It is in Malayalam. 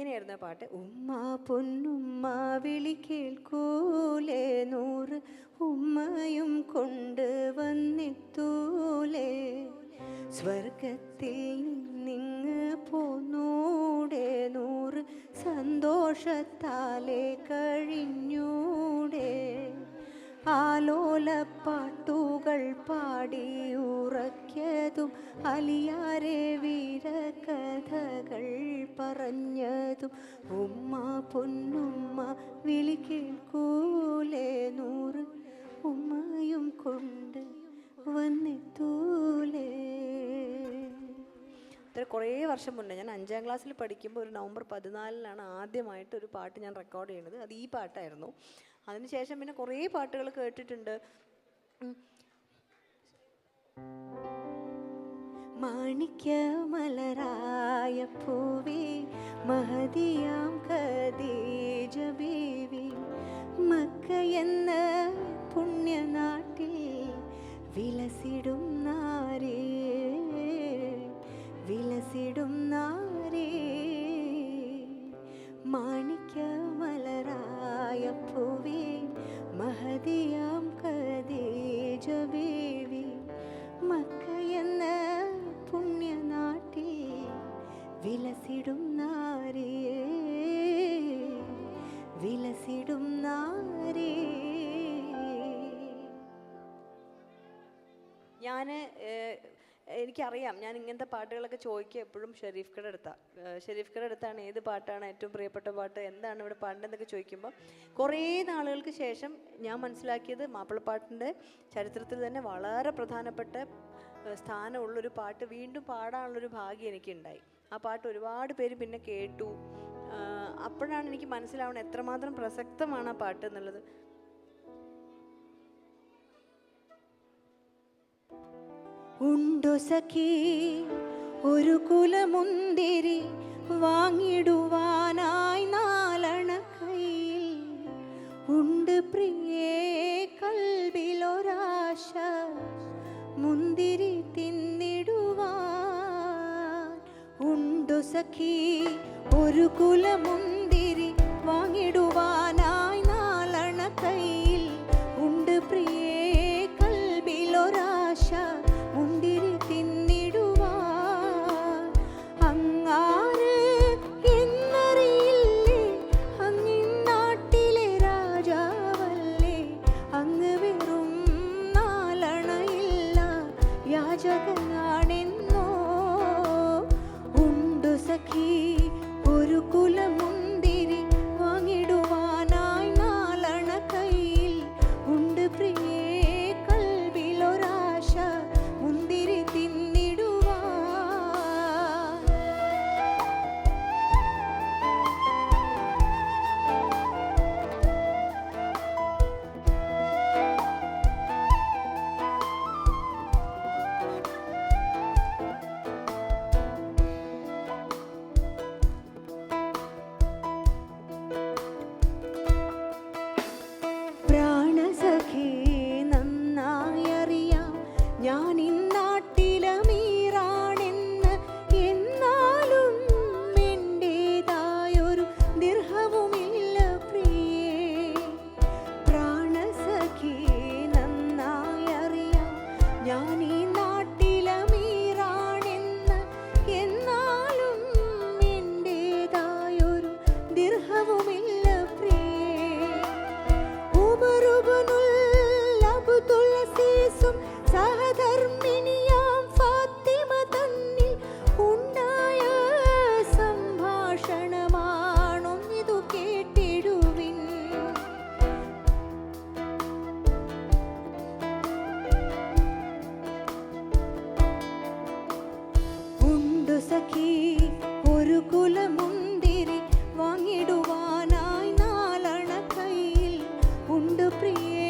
ഇങ്ങനെയായിരുന്നു ആ പാട്ട്? ഉമ്മ പൊന്നുമ്മ വിളി കേൾക്കൂലേ നൂറ് ഉമ്മയും കൊണ്ട് വന്നിത്തൂലേ. സ്വർഗത്തിൽ നിങ്ങ് പോന്നൂടെ നൂറ് സന്തോഷത്താലെ കഴിഞ്ഞൂടെ. ആലോലപ്പാട്ടുകൾ പാടി ഉറക്കിയതും അലിയാരെ വീരകഥകൾ പറഞ്ഞതും ഉമ്മ പൊന്നുമ്മ വിളി നൂറ്. ഉമ്മയും കൊണ്ട് വന്നെത്തൂലേ അത്ര കുറേ വർഷം മുന്നേ ഞാൻ അഞ്ചാം ക്ലാസ്സിൽ പഠിക്കുമ്പോൾ ഒരു നവംബർ പതിനാലിനാണ് ആദ്യമായിട്ട് ഒരു പാട്ട് ഞാൻ റെക്കോർഡ് ചെയ്യുന്നത് അത് ഈ പാട്ടായിരുന്നു. അതിനുശേഷം പിന്നെ കുറേ പാട്ടുകൾ കേട്ടിട്ടുണ്ട്. മാണിക്യമലരായ പൂവി മഹതിയാം കദീജ ബീവി മക്ക എന്ന പുണ്യനാട്ടിൽ വിലസിടും നാരേ വിലസിടും നാരേ വിലസിടും നാരേ വിലസിടും നാരേ ഞാൻ എനിക്കറിയാം. ഞാൻ ഇങ്ങനത്തെ പാട്ടുകളൊക്കെ ചോദിക്കുക എപ്പോഴും ഷെരീഫ് കട അടുത്താണ് ഷെരീഫ് കട അടുത്താണ് ഏത് പാട്ടാണ് ഏറ്റവും പ്രിയപ്പെട്ട പാട്ട് എന്താണ് ഇവിടെ പാടേണ്ടതെന്നൊക്കെ ചോദിക്കുമ്പോൾ കുറേ നാളുകൾക്ക് ശേഷം ഞാൻ മനസ്സിലാക്കിയത് മാപ്പിളപ്പാട്ടിന്റെ ചരിത്രത്തിൽ തന്നെ വളരെ പ്രധാനപ്പെട്ട സ്ഥാനമുള്ളൊരു പാട്ട് വീണ്ടും പാടാനുള്ളൊരു ഭാഗ്യം എനിക്കുണ്ടായി. ആ പാട്ട് ഒരുപാട് പേര് പിന്നെ കേട്ടു. അപ്പോഴാണ് എനിക്ക് മനസ്സിലാവുന്നത് എത്രമാത്രം പ്രസക്തമാണ് ആ പാട്ട് എന്നുള്ളത്. ഉണ്ടോ സഖി? ഒരു കുലമുന്തിരി വാങ്ങിടുവാനായി സഖി ഒരു കുലമുന്തിരി വാങ്ങിടുവാനായി നാലണ കയ്യിൽ ഉണ്ട് പ്രിയേ കൽബിലൊരാശ മുന്തിരി തിന്നിടുവാ അങ്ങാര് എന്നറിയില്ലേ രാജാവല്ലേ. അങ്ങ് വെറും നാലണയില്ല യാചകനാണെന്നോ ഉണ്ടു സഖി ഉണ്ടാക്കി ഒരു കുലമുന്തിരി വാങ്ങിടുവാനായി നാലണ കയ്യിൽ ഉണ്ട് പ്രിയേ.